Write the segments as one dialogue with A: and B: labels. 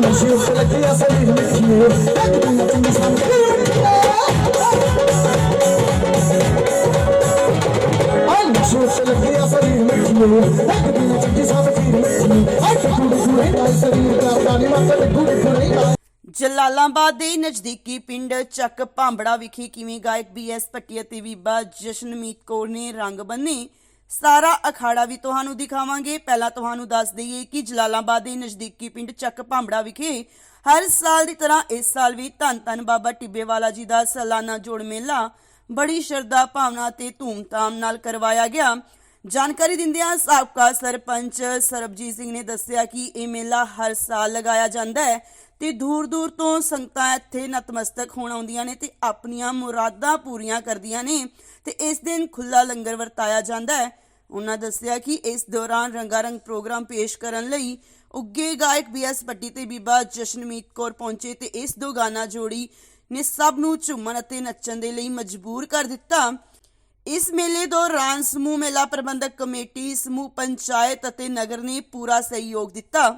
A: ਨਸ਼ੇ ਉੱਤੇ ਲੱਗਿਆ ਸਰੀਰ ਮਿੱਠੀਏ ਇੱਕ ਦਿਨ ਚੰਗੀ ਸਾਂ
B: ਜਲਾਲਾਬਾਦ ਦੇ ਨਜ਼ਦੀਕੀ ਪਿੰਡ ਚੱਕ ਭਾਂਬੜਾ ਵਿਖੇ ਕਿਵੇਂ ਗਾਇਕ ਬੀਐਸ ਪੱਟੀ ਅਤੇ ਬੀਬਾ ਜਸ਼ਨਮੀਤ ਕੌਰ ਨੇ ਰੰਗ ਬੰਨੇ ਸਾਰਾ ਅਖਾੜਾ ਵੀ ਤੁਹਾਨੂੰ ਦਿਖਾਵਾਂਗੇ। ਪਹਿਲਾਂ ਤੁਹਾਨੂੰ ਦੱਸ ਦਈਏ ਕਿ ਜਲਾਲਾਬਾਦ ਦੇ ਨਜ਼ਦੀਕੀ ਪਿੰਡ ਚੱਕ ਭਾਂਬੜਾ ਵਿਖੇ ਹਰ ਸਾਲ ਦੀ ਤਰ੍ਹਾਂ ਇਸ ਸਾਲ ਵੀ ਧੰਨ ਧੰਨ ਬਾਬਾ ਟਿੱਬੇਵਾਲਾ ਜੀ ਦਾ ਸਾਲਾਨਾ ਜੋੜ ਮੇਲਾ ਬੜੀ ਸ਼ਰਧਾ ਭਾਵਨਾ ਤੇ ਧੂਮਧਾਮ ਨਾਲ ਕਰਵਾਇਆ ਗਿਆ। ਜਾਣਕਾਰੀ ਦਿੰਦਿਆਂ ਸਾਬਕਾ ਸਰਪੰਚ ਸਰਬਜੀਤ ਸਿੰਘ ਨੇ ਦੱਸਿਆ ਕਿ ਇਹ ਮੇਲਾ ਹਰ ਸਾਲ ਲਗਾਇਆ ਜਾਂਦਾ ਹੈ ਤੇ ਦੂਰ ਦੂਰ ਤੋਂ ਸੰਗਤਾਂ ਇੱਥੇ ਨਤਮਸਤਕ ਹੋਣ ਆਉਂਦੀਆਂ ਨੇ ਤੇ ਆਪਣੀਆਂ ਮੁਰਾਦਾਂ ਪੂਰੀਆਂ ਕਰਦੀਆਂ ਨੇ ਤੇ ਇਸ ਦਿਨ ਖੁੱਲਾ ਲੰਗਰ ਵਰਤਾਇਆ ਜਾਂਦਾ ਹੈ। ਉਹਨਾਂ ਦੱਸਿਆ ਕਿ ਇਸ ਦੌਰਾਨ ਰੰਗਾਰੰਗ ਪ੍ਰੋਗਰਾਮ ਪੇਸ਼ ਕਰਨ ਲਈ ਉੱਗੇ ਗਾਇਕ ਬੀਐਸ ਪੱਟੀ ਤੇ ਬੀਬਾ ਜਸ਼ਨਮੀਤ ਕੌਰ ਪਹੁੰਚੇ ਤੇ ਇਸ ਦੋ ਗਾਣਾ ਜੋੜੀ ਨੇ ਸਭ ਨੂੰ ਝੂਮਣ ਅਤੇ ਨੱਚਣ ਦੇ ਲਈ ਮਜਬੂਰ ਕਰ ਦਿੱਤਾ। ਇਸ ਮੇਲੇ ਦੌਰਾਨ ਸਮੂਹ ਮੇਲਾ ਪ੍ਰਬੰਧਕ ਕਮੇਟੀ, ਸਮੂਹ ਪੰਚਾਇਤ ਅਤੇ ਨਗਰ ਨੇ ਪੂਰਾ ਸਹਿਯੋਗ ਦਿੱਤਾ।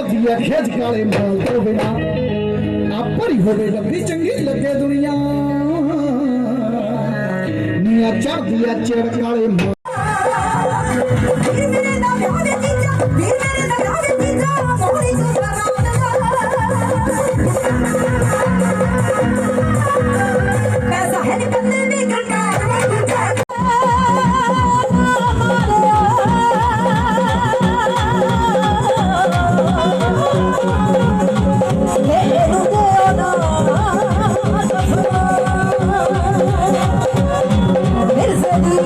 A: ਨੀ ਚੜਦੀ ਖੇਜ ਕਾਲੇ ਮਾਲ ਤੋਂ ਬਿਨਾ ਆ ਭਰੀ ਹੋ ਗਈ ਚੰਗੀ ਲੱਗੇ ਦੁਨੀਆ। ਨੀ ਆ ਚੜਦੀ ਆ ਚਿੜ ਕਾਲੇ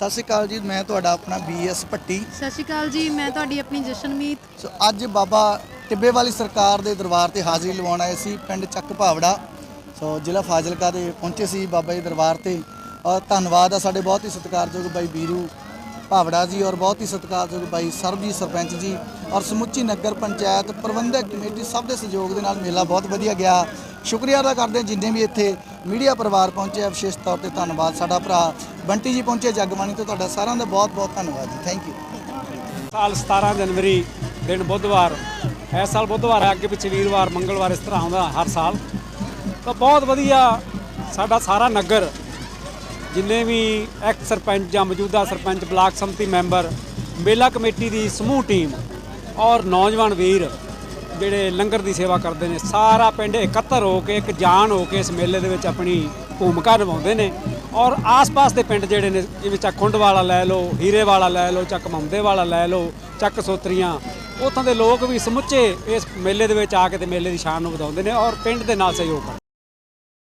C: ਸਤਿ ਸ਼੍ਰੀ ਅਕਾਲ ਜੀ ਮੈਂ ਤੁਹਾਡਾ ਆਪਣਾ ਬੀਐਸ ਭੱਟੀ।
D: ਸਤਿ ਸ਼੍ਰੀ ਅਕਾਲ ਜੀ ਮੈਂ ਤੁਹਾਡੀ ਆਪਣੀ ਜਸ਼ਨਮੀਤ।
C: ਸੋ ਅੱਜ ਬਾਬਾ ਟਿੱਬੇ ਵਾਲੀ ਸਰਕਾਰ ਦੇ ਦਰਬਾਰ ਤੇ ਹਾਜ਼ਰੀ ਲਵਾਉਣ ਆਏ ਸੀ ਪਿੰਡ ਚੱਕ ਭਾਵੜਾ। ਸੋ ਜ਼ਿਲ੍ਹਾ ਫਾਜ਼ਿਲਕਾ ਦੇ ਪਹੁੰਚੇ ਸੀ ਬਾਬਾ ਜੀ ਦਰਬਾਰ ਤੇ। ਔਰ ਧੰਨਵਾਦ ਆ ਸਾਡੇ ਬਹੁਤ ਹੀ ਸਤਿਕਾਰਯੋਗ ਬਾਈ ਵੀਰੂ ਭਾਵੜਾ ਜੀ ਔਰ ਬਹੁਤ ਹੀ ਸਤਿਕਾਰਯੋਗ ਬਾਈ ਸਰਬਜੀਤ ਸਰਪੰਚ ਜੀ। ਔਰ ਸਮੁੱਚੀ ਨਗਰ ਪੰਚਾਇਤ ਪ੍ਰਬੰਧਕ ਕਮੇਟੀ ਸਭ ਦੇ ਸਹਿਯੋਗ ਦੇ ਨਾਲ ਮੇਲਾ ਬਹੁਤ ਵਧੀਆ ਗਿਆ। ਸ਼ੁਕਰੀਆ ਅਦਾ ਕਰਦੇ ਜਿੰਨੇ ਵੀ ਇੱਥੇ ਮੀਡੀਆ ਪਰਿਵਾਰ ਪਹੁੰਚੇ ਆ ਵਿਸ਼ੇਸ਼ ਤੌਰ ਤੇ ਧੰਨਵਾਦ ਸਾਡਾ ਭਰਾ ਬੰਟੀ ਜੀ ਪਹੁੰਚੇ ਜਗਬਾਣੀ ਤੋਂ, ਤੁਹਾਡਾ ਸਾਰਿਆਂ ਦਾ ਬਹੁਤ ਬਹੁਤ ਧੰਨਵਾਦ ਜੀ। ਥੈਂਕ ਯੂ
E: ਸਾਲ 17 ਜਨਵਰੀ, ਦਿਨ ਬੁੱਧਵਾਰ। ਇਸ ਸਾਲ ਬੁੱਧਵਾਰ ਹੈ, ਅੱਗੇ ਪਿੱਛੇ ਵੀਰਵਾਰ, ਮੰਗਲਵਾਰ ਇਸ ਤਰ੍ਹਾਂ ਆਉਂਦਾ ਹਰ ਸਾਲ। ਤਾਂ ਬਹੁਤ ਵਧੀਆ ਸਾਡਾ ਸਾਰਾ ਨਗਰ, ਜਿੰਨੇ ਵੀ ਐਕਸ ਸਰਪੰਚ ਜਾਂ ਮੌਜੂਦਾ ਸਰਪੰਚ, ਬਲਾਕ ਸੰਮਤੀ ਮੈਂਬਰ, ਮੇਲਾ ਕਮੇਟੀ ਦੀ ਸਮੂਹ ਟੀਮ ਔਰ ਨੌਜਵਾਨ ਵੀਰ ਜਿਹੜੇ ਲੰਗਰ ਦੀ ਸੇਵਾ ਕਰਦੇ ਨੇ, ਸਾਰਾ ਪਿੰਡ ਇਕੱਤਰ ਹੋ ਕੇ, ਇੱਕ ਜਾਨ ਹੋ ਕੇ ਇਸ ਮੇਲੇ ਦੇ ਵਿੱਚ ਆਪਣੀ ਭੂਮਿਕਾ ਨਿਭਾਉਂਦੇ ਨੇ ਔਰ ਆਸ-ਪਾਸ ਦੇ ਪਿੰਡ ਜਿਹੜੇ ਨੇ, ਜਿਵੇਂ ਚੱਕ ਖੁੰਡ ਵਾਲਾ ਲੈ ਲਓ, ਹੀਰੇ ਵਾਲਾ ਲੈ ਲਓ ਚੱਕ ਮਮਦੇ ਵਾਲਾ ਲੈ ਲਓ ਚੱਕ ਸੋਤਰੀਆਂ ਉੱਥੋਂ ਦੇ ਲੋਕ ਵੀ ਸਮੁੱਚੇ ਇਸ ਮੇਲੇ ਦੇ ਵਿੱਚ ਆ ਕੇ ਤੇ ਮੇਲੇ ਦੀ ਸ਼ਾਨ ਨੂੰ ਵਧਾਉਂਦੇ ਨੇ ਔਰ ਪਿੰਡ ਦੇ ਨਾਲ ਸਹਿਯੋਗ ਕਰਦੇ